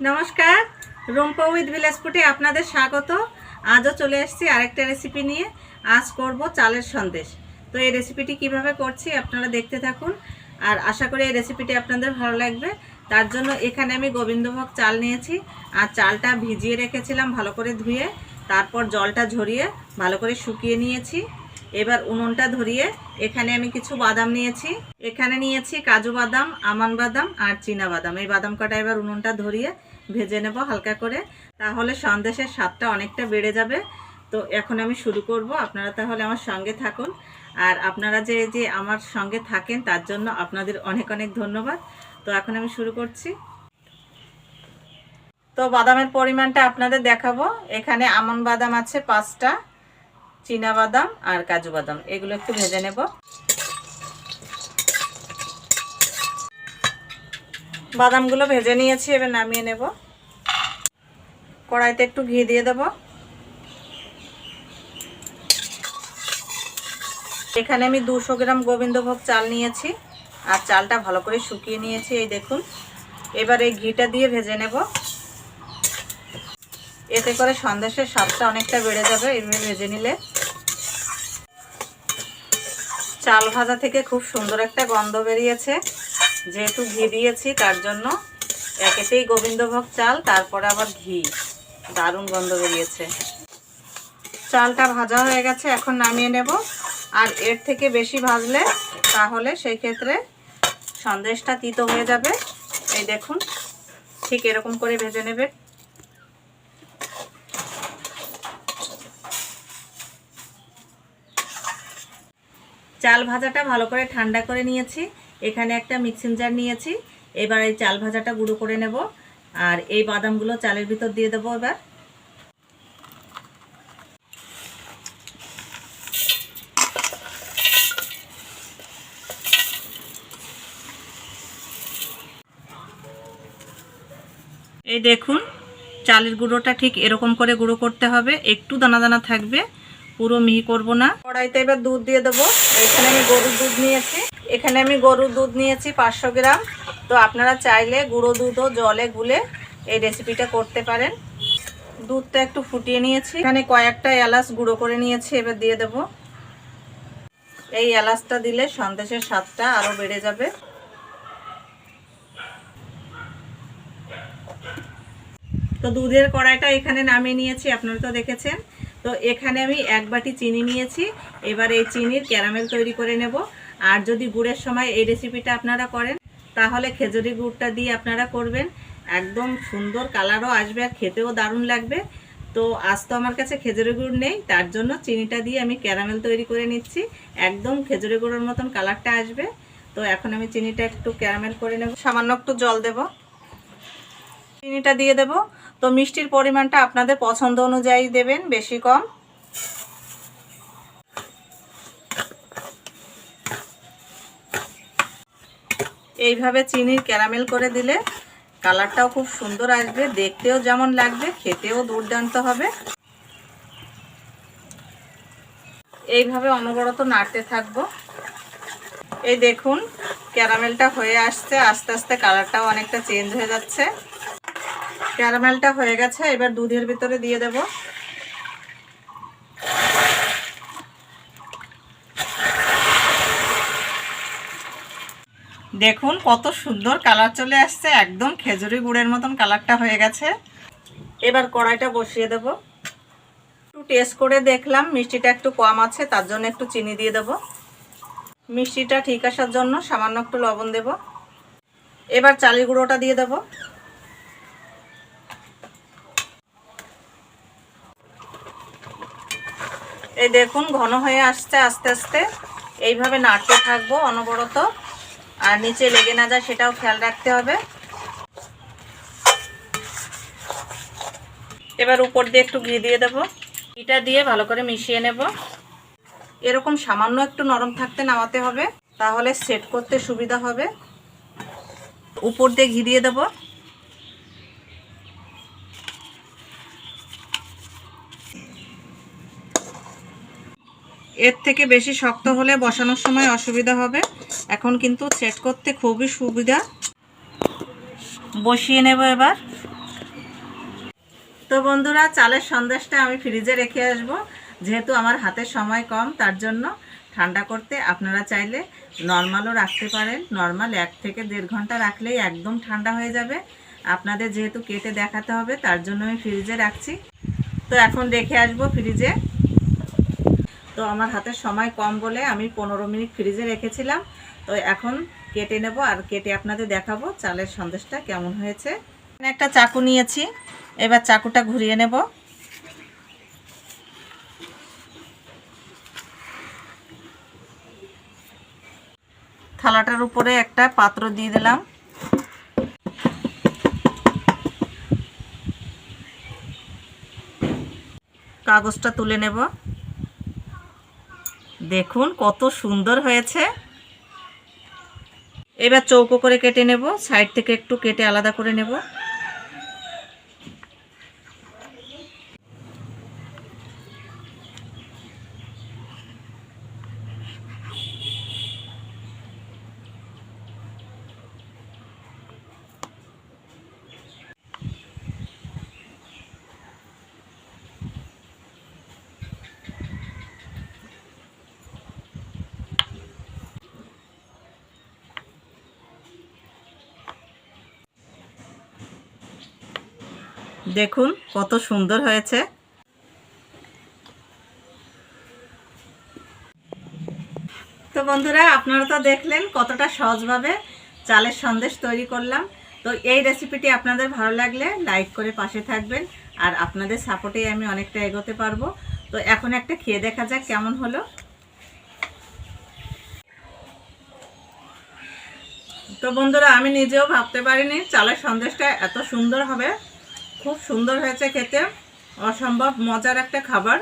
নমস্কার, রুম্পা উইথ ফুটে আপনাদের স্বাগত। আজও চলে এসেছি আরেকটা রেসিপি নিয়ে। আজ করব চালের সন্দেশ। তো এই রেসিপিটি কীভাবে করছি আপনারা দেখতে থাকুন। আর আশা করি এই রেসিপিটি আপনাদের ভালো লাগবে। তার জন্য এখানে আমি গোবিন্দভোগ চাল নিয়েছি। আর চালটা ভিজিয়ে রেখেছিলাম ভালো করে ধুয়ে। তারপর জলটা ঝরিয়ে ভালো করে শুকিয়ে নিয়েছি। এবার উনুনটা ধরিয়ে এখানে আমি কিছু বাদাম নিয়েছি। এখানে নিয়েছি কাজু বাদাম, আমান বাদাম আর চীনা বাদাম। এই বাদাম কটা এবার উনুনটা ধরিয়ে ভেজে নেব হালকা করে। তাহলে সন্দেশের স্বাদটা অনেকটা বেড়ে যাবে। তো এখন আমি শুরু করব। আপনারা তাহলে আমার সঙ্গে থাকুন। আর আপনারা যে যে আমার সঙ্গে থাকেন, তার জন্য আপনাদের অনেক অনেক ধন্যবাদ। তো এখন আমি শুরু করছি। তো বাদামের পরিমাণটা আপনাদের দেখাবো। এখানে আমন বাদাম আছে পাঁচটা। বাদাম আর কাজু বাদাম। এগুলো একটু ভেজে নেব। বাদামগুলো ভেজে নিয়েছি, এবার নামিয়ে নেব। কড়াইতে একটু ঘি দিয়ে দেব। এখানে আমি দুশো গ্রাম গোবিন্দভোগ চাল নিয়েছি আর চালটা ভালো করে শুকিয়ে নিয়েছি, এই দেখুন। এবার এই ঘিটা দিয়ে ভেজে নেব। এতে করে সন্দেশের স্বাদটা অনেকটা বেড়ে যাবে এইভাবে ভেজে নিলে। চাল ভাজা থেকে খুব সুন্দর একটা গন্ধ বেরিয়েছে। যেহেতু ঘি দিয়েছি, তার জন্য একেতেই গোবিন্দভোগ চাল, তারপরে আবার ঘি। দারুণ গন্ধ বেরিয়েছে। চালটা ভাজা হয়ে গেছে, এখন নামিয়ে নেব। আর এর থেকে বেশি ভাজলে তাহলে সেই ক্ষেত্রে সন্দেশটা তিতো হয়ে যাবে। এই দেখুন, ঠিক এরকম করে ভেজে নেবে। চাল ভাজাটা ভালো করে ঠান্ডা করে নিয়েছি। এখানে একটা মিক্সিং জার নিয়েছি। এবার এই চাল ভাজাটা গুঁড়ো করে নেব। আর এই বাদামগুলো চালের ভিতর দিয়ে দেবো এবার। এই দেখুন, চালের গুঁড়োটা ঠিক এরকম করে গুঁড়ো করতে হবে। একটু দানা দানা থাকবে। পুরো মিহি করব না। কড়াইতে এবার দুধ দিয়ে দেবো। এখানে আমি গরুর দুধ নিয়েছি। এখানে আমি গরুর দুধ নিয়েছি পাঁচশো গ্রাম। তো আপনারা চাইলে গুঁড়ো দুধও জলে গুলে এই রেসিপিটা করতে পারেন। দুধটা একটু ফুটিয়ে নিয়েছি। এখানে কয়েকটা এলাচ গুঁড়ো করে নিয়েছি, এবার দিয়ে দেব। এই এলাচটা দিলে সন্দেশের স্বাদটা আরও বেড়ে যাবে। তো দুধের কড়াইটা এখানে নামিয়ে নিয়েছি, আপনারা তো দেখেছেন। তো এখানে আমি এক বাটি চিনি নিয়েছি। এবার এই চিনির ক্যারামেল তৈরি করে নেব। আর যদি গুড়ের সময় এই রেসিপিটা আপনারা করেন, তাহলে খেজুরি গুড়টা দিয়ে আপনারা করবেন। একদম সুন্দর কালারও আসবে আর খেতেও দারুণ লাগবে। তো আজ তো আমার কাছে খেজুরি গুড় নেই, তার জন্য চিনিটা দিয়ে আমি ক্যারামেল তৈরি করে নিচ্ছি। একদম খেজুরি গুড়ের মতন কালারটা আসবে। তো এখন আমি চিনিটা একটু ক্যারামেল করে নেব। সামান্য একটু জল দেব। চিনিটা দিয়ে দেব। তো মিষ্টির পরিমাণটা আপনাদের পছন্দ অনুযায়ী দেবেন, বেশি কম। এইভাবে চিনির ক্যারামেল করে দিলে কালারটাও খুব সুন্দর আসবে, দেখতেও যেমন লাগবে, খেতেও দুর্দান্ত হবে। এইভাবে অনবরত নাড়তে থাকব। এই দেখুন, ক্যারামেলটা হয়ে আসছে, আস্তে আস্তে কালারটাও অনেকটা চেঞ্জ হয়ে যাচ্ছে। ক্যারামেলটা হয়ে গেছে, এবার দুধের ভিতরে দিয়ে দেব। দেখুন কত সুন্দর কালার চলে আসছে, একদম খেজুরি গুড়ের মতন কালারটা হয়ে গেছে। এবার কড়াইটা বসিয়ে দেব। একটু টেস্ট করে দেখলাম, মিষ্টিটা একটু কম আছে, তার জন্য একটু চিনি দিয়ে দেব। মিষ্টিটা ঠিক আসার জন্য সামান্য একটু লবণ দেব। এবার চালের গুঁড়োটা দিয়ে দেবো। এই দেখুন, ঘন হয়ে আসছে আস্তে আস্তে। এইভাবে নাড়তে থাকব অনবরত। আর নিচে লেগে না যায় সেটাও খেয়াল রাখতে হবে। এবার উপর দিয়ে একটু ঘি দিয়ে দেবো। ঘিটা দিয়ে ভালো করে মিশিয়ে নেব। এরকম সামান্য একটু নরম থাকতে নামাতে হবে, তাহলে সেট করতে সুবিধা হবে। উপর দিয়ে ঘি দিয়ে দেবো। এর থেকে বেশি শক্ত হলে বসানোর সময় অসুবিধা হবে। এখন কিন্তু সেট করতে খুবই সুবিধা। বসিয়ে নেব এবার। তো বন্ধুরা, চালের সন্দেশটা আমি ফ্রিজে রেখে আসব। যেহেতু আমার হাতে সময় কম, তার জন্য ঠান্ডা করতে আপনারা চাইলে নর্মালও রাখতে পারেন। নর্মাল এক থেকে দেড় ঘণ্টা রাখলেই একদম ঠান্ডা হয়ে যাবে। আপনাদের যেহেতু কেটে দেখাতে হবে, তার জন্য আমি ফ্রিজে রাখছি। তো এখন রেখে আসব ফ্রিজে। তো আমার হাতে সময় কম বলে আমি পনেরো মিনিট ফ্রিজে রেখেছিলাম। তো এখন কেটে নেব আর কেটে আপনাদের দেখাবো চালের সন্দেশটা কেমন হয়েছে। একটা চাকু নিয়েছি, এবার চাকুটা ঘুরিয়ে নেব। থালাটার উপরে একটা পাত্র দিয়ে দিলাম। কাগজটা তুলে নেব। দেখুন কত সুন্দর হয়েছে। এবার চৌকো করে কেটে নেব, সাইড থেকে একটু কেটে আলাদা করে নেব। দেখুন কত সুন্দর হয়েছে। তো বন্ধুরা, আপনারা তো দেখলেন কতটা সহজভাবে চালের সন্দেশ তৈরি করলাম। তো এই রেসিপিটি আপনাদের ভালো লাগলে লাইক করে পাশে থাকবেন আর আপনাদের সাপোর্টেই আমি অনেকটা এগোতে পারব। তো এখন একটা খেয়ে দেখা যাক কেমন হলো। তো বন্ধুরা, আমি নিজেও ভাবতে পারিনি চালের সন্দেশটা এত সুন্দর হবে। খুব সুন্দর হয়েছে খেতে। অসম্ভব মজার একটা খাবার।